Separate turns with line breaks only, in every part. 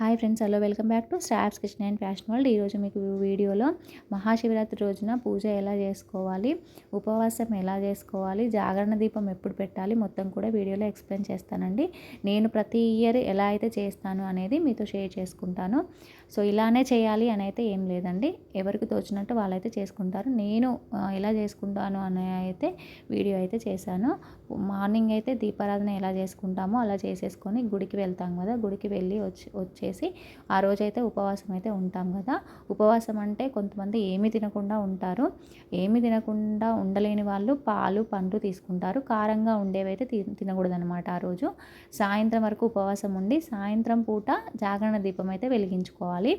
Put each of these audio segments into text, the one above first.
Hi friends hello welcome back to stars kitchen and fashion world. ఈరోజు మీకు వీడియోలో మహాశివరాత్రి రోజున పూజ ఎలా చేసుకోవాలి ఉపవాసం ఎలా చేసుకోవాలి జాగరణ దీపం ఎప్పుడు పెట్టాలి మొత్తం కూడా వీడియోలో ఎక్స్ప్లెయిన్ చేస్తానండి. నేను ప్రతి ఇయర్ ఎలా అయితే చేస్తాను అనేది మీతో షేర్ చేసుకుంటాను. సో ఇలానే చేయాలి అని అయితే ఏం లేదండి. ఎవరికి తోచినట్టు వాళ్ళైతే చేసుకుంటారు. నేను ఎలా చేసుకుంటాను అని అయితే వీడియో అయితే చేశాను. మార్నింగ్ అయితే దీపారాధన ఎలా చేసుకుంటామో అలా చేసేసుకొని గుడికి వెళ్తాం కదా గుడికి వెళ్ళి వచ్చి వచ్చే చేసి ఆ రోజైతే ఉపవాసం అయితే ఉంటాం కదా. ఉపవాసం అంటే కొంతమంది ఏమి తినకుండా ఉంటారు. ఏమి తినకుండా ఉండలేని వాళ్ళు పాలు పండ్లు తీసుకుంటారు. కారంగా ఉండేవైతే తినకూడదు తినకూడదనమాట ఆ రోజు. సాయంత్రం వరకు ఉపవాసం ఉండి సాయంత్రం పూట జాగరణ దీపం అయితే వెలిగించుకోవాలి.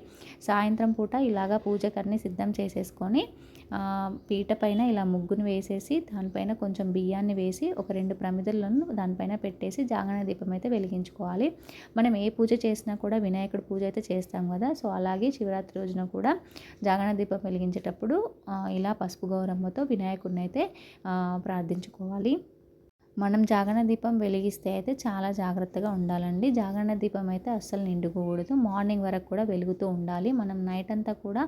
సాయంత్రం పూట ఇలాగా పూజకర్ని సిద్ధం చేసేసుకొని పీట పైన ఇలా ముగ్గును వేసేసి దానిపైన కొంచెం బియ్యాన్ని వేసి ఒక రెండు ప్రమిదలను దానిపైన పెట్టేసి జాగరణ దీపం అయితే వెలిగించుకోవాలి. మనం ఏ పూజ చేసినా కూడా వినాయకుడి పూజ అయితే చేస్తాం కదా. సో అలాగే శివరాత్రి రోజున కూడా జాగరణ దీపం వెలిగించేటప్పుడు ఇలా పసుపు గౌరమ్మతో వినాయకుడిని అయితే ప్రార్థించుకోవాలి. మనం జాగరణ దీపం వెలిగిస్తే అయితే చాలా జాగ్రత్తగా ఉండాలండి. జాగరణ దీపం అయితే అస్సలు నిండుకోకూడదు. మార్నింగ్ వరకు కూడా వెలుగుతూ ఉండాలి. మనం నైట్ అంతా కూడా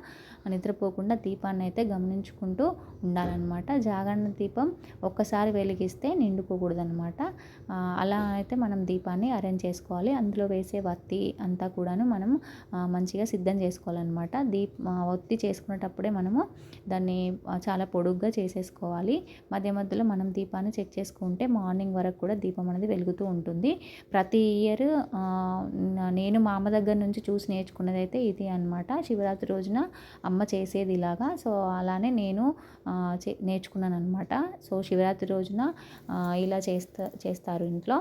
నిద్రపోకుండా దీపాన్ని అయితే గమనించుకుంటూ ఉండాలన్నమాట. జాగరణ దీపం ఒక్కసారి వెలిగిస్తే నిండుకోకూడదు అనమాట అలా అయితే మనం దీపాన్ని అరేంజ్ చేసుకోవాలి. అందులో వేసే వత్తి అంతా కూడాను మనం మంచిగా సిద్ధం చేసుకోవాలన్నమాట. దీప్ ఒత్తి చేసుకునేటప్పుడే మనము దాన్ని చాలా పొడుగ్గా చేసేసుకోవాలి. మధ్య మధ్యలో మనం దీపాన్ని చెక్ చేసుకుంటే మార్నింగ్ వరకు కూడా దీపం అనేది వెలుగుతూ ఉంటుంది. ప్రతి ఇయర్ నేను మా అమ్మ దగ్గర నుంచి చూసి నేర్చుకున్నది అయితే ఇది అనమాట శివరాత్రి రోజున అమ్మ చేసేది ఇలాగా. సో అలానే నేను నేర్చుకున్నాను అనమాట సో శివరాత్రి రోజున ఇలా చేస్తా చేస్తారు ఇంట్లో.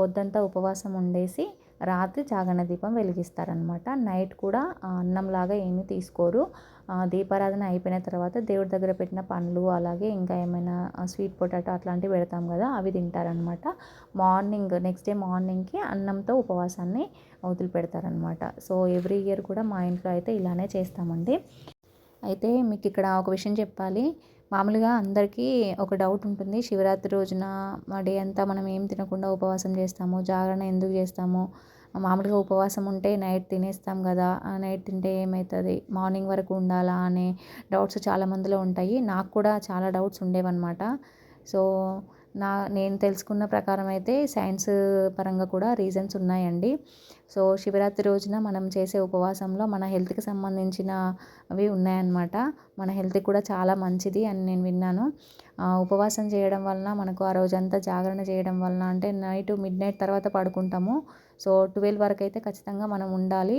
పొద్దంతా ఉపవాసం ఉండేసి రాత్రి జాగరణ దీపం వెలిగిస్తారనమాట నైట్ కూడా అన్నంలాగా ఏమీ తీసుకోరు. దీపారాధన అయిపోయిన తర్వాత దేవుడి దగ్గర పెట్టిన పండ్లు అలాగే ఇంకా ఏమైనా స్వీట్ పొటాటో అట్లాంటివి పెడతాం కదా అవి తింటారనమాట మార్నింగ్ నెక్స్ట్ డే మార్నింగ్కి అన్నంతో ఉపవాసాన్ని వదిలిపెడతారనమాట సో ఎవ్రీ ఇయర్ కూడా మా ఇంట్లో అయితే ఇలానే చేస్తామండి. అయితే మీకు ఇక్కడ ఒక విషయం చెప్పాలి. మామూలుగా అందరికీ ఒక డౌట్ ఉంటుంది. శివరాత్రి రోజున డే అంతా మనం ఏం తినకుండా ఉపవాసం చేస్తాము? జాగరణ ఎందుకు చేస్తాము? మామూలుగా ఉపవాసం ఉంటే నైట్ తినేస్తాం కదా నైట్ తింటే ఏమవుతుంది మార్నింగ్ వరకు ఉండాలా అనే డౌట్స్ చాలా మందిలో ఉంటాయి. నాకు కూడా చాలా డౌట్స్ ఉండేవన్నమాట. సో నా నేను తెలుసుకున్న ప్రకారం అయితే సైన్స్ పరంగా కూడా రీజన్స్ ఉన్నాయండి. సో శివరాత్రి రోజున మనం చేసే ఉపవాసంలో మన హెల్త్కి సంబంధించినవి ఉన్నాయన్నమాట. మన హెల్త్కి కూడా చాలా మంచిది అని నేను విన్నాను. ఉపవాసం చేయడం వలన మనకు ఆ రోజంతా జాగరణ చేయడం వలన అంటే నైట్ మిడ్ నైట్ తర్వాత పడుకుంటాము. సో ట్వెల్వ్ వరకు అయితే ఖచ్చితంగా మనం ఉండాలి.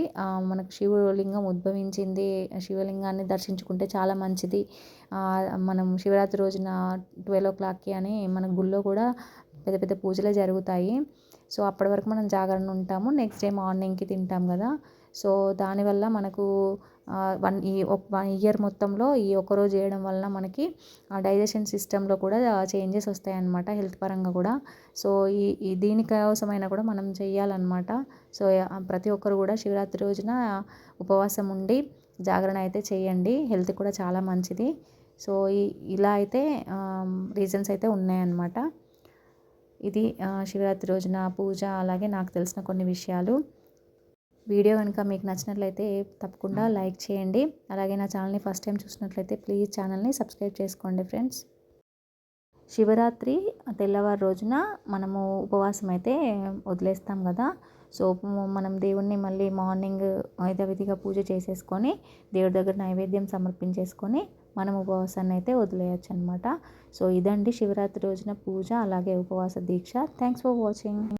మనకు శివలింగం ఉద్భవించింది. శివలింగాన్ని దర్శించుకుంటే చాలా మంచిది. మనం శివరాత్రి రోజున ట్వెల్వ్ ఓ క్లాక్కి అని మన గుళ్ళో కూడా పెద్ద పెద్ద పూజలే జరుగుతాయి. సో అప్పటి వరకు మనం జాగరణ ఉంటాము. నెక్స్ట్ డే మార్నింగ్కి తింటాం కదా. సో దానివల్ల మనకు వన్ ఈ వన్ ఇయర్ మొత్తంలో ఈ ఒక్కరోజు చేయడం వలన మనకి డైజెషన్ సిస్టంలో కూడా చేంజెస్ వస్తాయన్నమాట హెల్త్ పరంగా కూడా. సో ఈ ఈ దీనికోసమైనా కూడా మనం చేయాలన్నమాట సో ప్రతి ఒక్కరు కూడా శివరాత్రి రోజున ఉపవాసం ఉండి జాగరణ అయితే చేయండి. హెల్త్ కూడా చాలా మంచిది. సో ఇలా అయితే రీజన్స్ అయితే ఉన్నాయన్నమాట. ఇది శివరాత్రి రోజున పూజ అలాగే నాకు తెలిసిన కొన్ని విషయాలు. వీడియో కనుక మీకు నచ్చినట్లయితే తప్పకుండా లైక్ చేయండి. అలాగే నా ఛానల్ని ఫస్ట్ టైం చూసినట్లయితే ప్లీజ్ ఛానల్ని సబ్స్క్రైబ్ చేసుకోండి ఫ్రెండ్స్. శివరాత్రి తెల్లవారు రోజున మనము ఉపవాసం అయితే వదిలేస్తాం కదా. సో మనం దేవుణ్ణి మళ్ళీ మార్నింగ్ యథావిధిగా పూజ చేసేసుకొని దేవుడి దగ్గర నైవేద్యం సమర్పించేసుకొని మనం ఉపవాసాన్ని అయితే వదిలేయచ్చు అనమాట సో ఇదండి శివరాత్రి రోజున పూజ అలాగే ఉపవాస దీక్ష. Thanks for watching